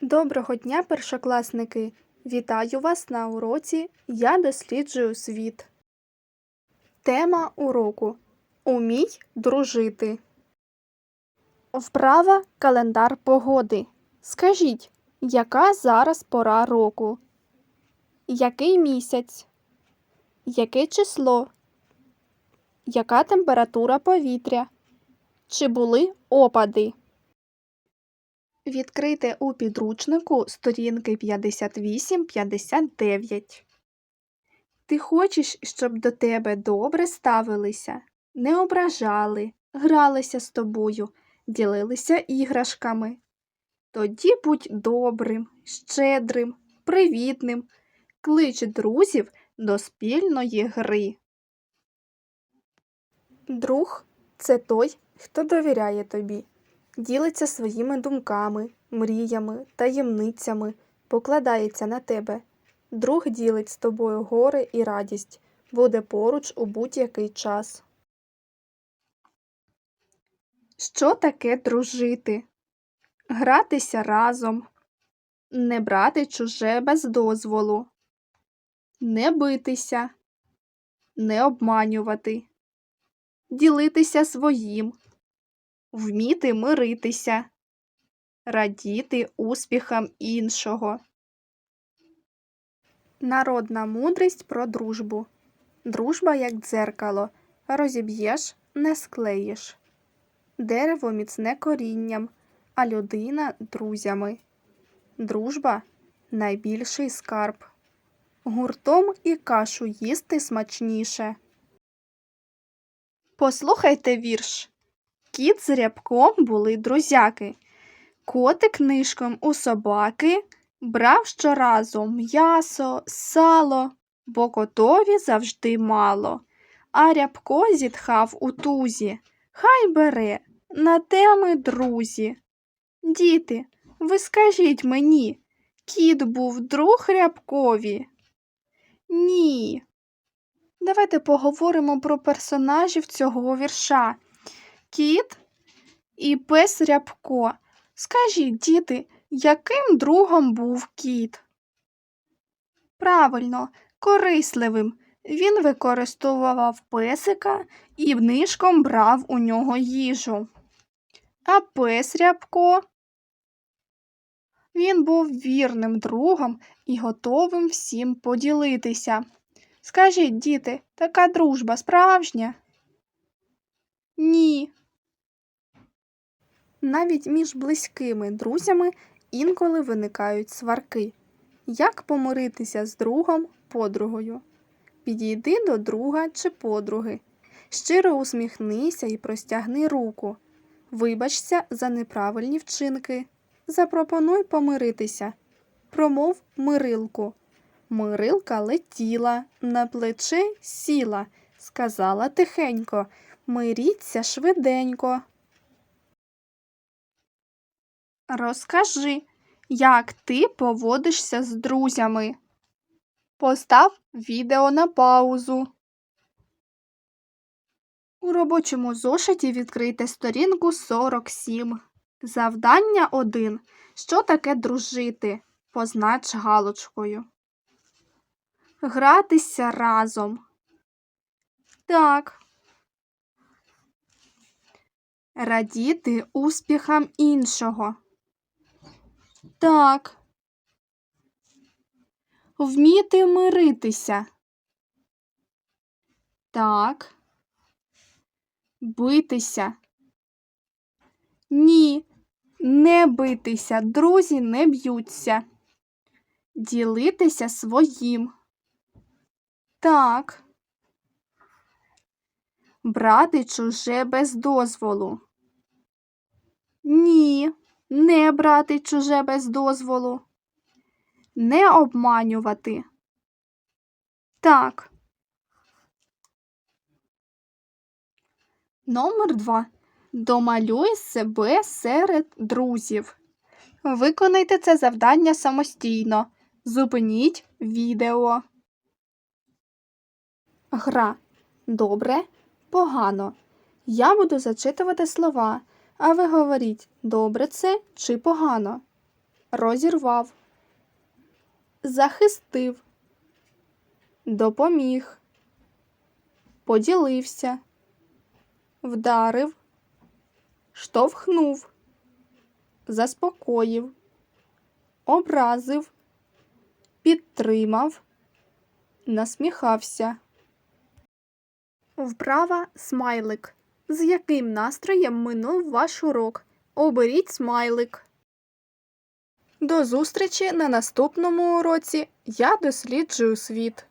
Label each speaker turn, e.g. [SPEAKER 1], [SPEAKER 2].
[SPEAKER 1] Доброго дня, першокласники! Вітаю вас на уроці Я досліджую світ. Тема уроку Умій дружити. Вправа календар погоди. Скажіть, яка зараз пора року? Який місяць? Яке число? Яка температура повітря? Чи були опади? Відкрийте у підручнику сторінки 58-59. Ти хочеш, щоб до тебе добре ставилися, не ображали, гралися з тобою, ділилися іграшками. Тоді будь добрим, щедрим, привітним, клич друзів до спільної гри. Друг це той, хто довіряє тобі ділиться своїми думками, мріями, таємницями, покладається на тебе. Друг ділить з тобою горе і радість, буде поруч у будь-який час. Що таке дружити? Гратися разом, не брати чуже без дозволу, не битися, не обманювати, ділитися своїм вміти миритися, радіти успіхам іншого. Народна мудрість про дружбу. Дружба як дзеркало. Розіб'єш, не склеїш. Дерево міцне корінням, а людина друзями. Дружба найбільший скарб. Гуртом і кашу їсти смачніше. Послухайте вірш. Кіт з рябком були друзяки. Котик нишком у собаки брав щоразу м'ясо, сало, бо котові завжди мало. А рябко зітхав у тузі. Хай бере, на те ми друзі. Діти, ви скажіть мені, кіт був друг рябкові? Ні. Давайте поговоримо про персонажів цього вірша кіт і пес рябко. Скажіть, діти, яким другом був кіт? Правильно, корисливим. Він використовував песика і нишком брав у нього їжу. А пес рябко. Він був вірним другом і готовим всім поділитися. Скажіть, діти, така дружба справжня? Ні. Навіть між близькими друзями інколи виникають сварки. Як помиритися з другом, подругою? Підійди до друга чи подруги. Щиро усміхнися і простягни руку. Вибачся за неправильні вчинки. Запропонуй помиритися. Промов мирилку. Мирилка летіла, на плече сіла, сказала тихенько Миріться швиденько. Розкажи, як ти поводишся з друзями. Постав відео на паузу. У робочому зошиті відкрийте сторінку 47. Завдання 1. Що таке дружити? Познач галочкою. Гратися разом. Так. Радіти успіхам іншого. Так. Вміти миритися. Так. Битися. Ні. Не битися. Друзі не б'ються. Ділитися своїм. Так. Брати чуже без дозволу. Ні не брати чуже без дозволу, не обманювати. Так. Номер два. Домалюй себе серед друзів. Виконайте це завдання самостійно. Зупиніть відео. Гра. Добре, погано. Я буду зачитувати слова. А ви говоріть, добре це чи погано? розірвав, захистив, допоміг, поділився, вдарив, штовхнув, заспокоїв, образив, підтримав, насміхався. Вправа смайлик. З яким настроєм минув ваш урок? Оберіть смайлик. До зустрічі на наступному уроці. Я досліджую світ.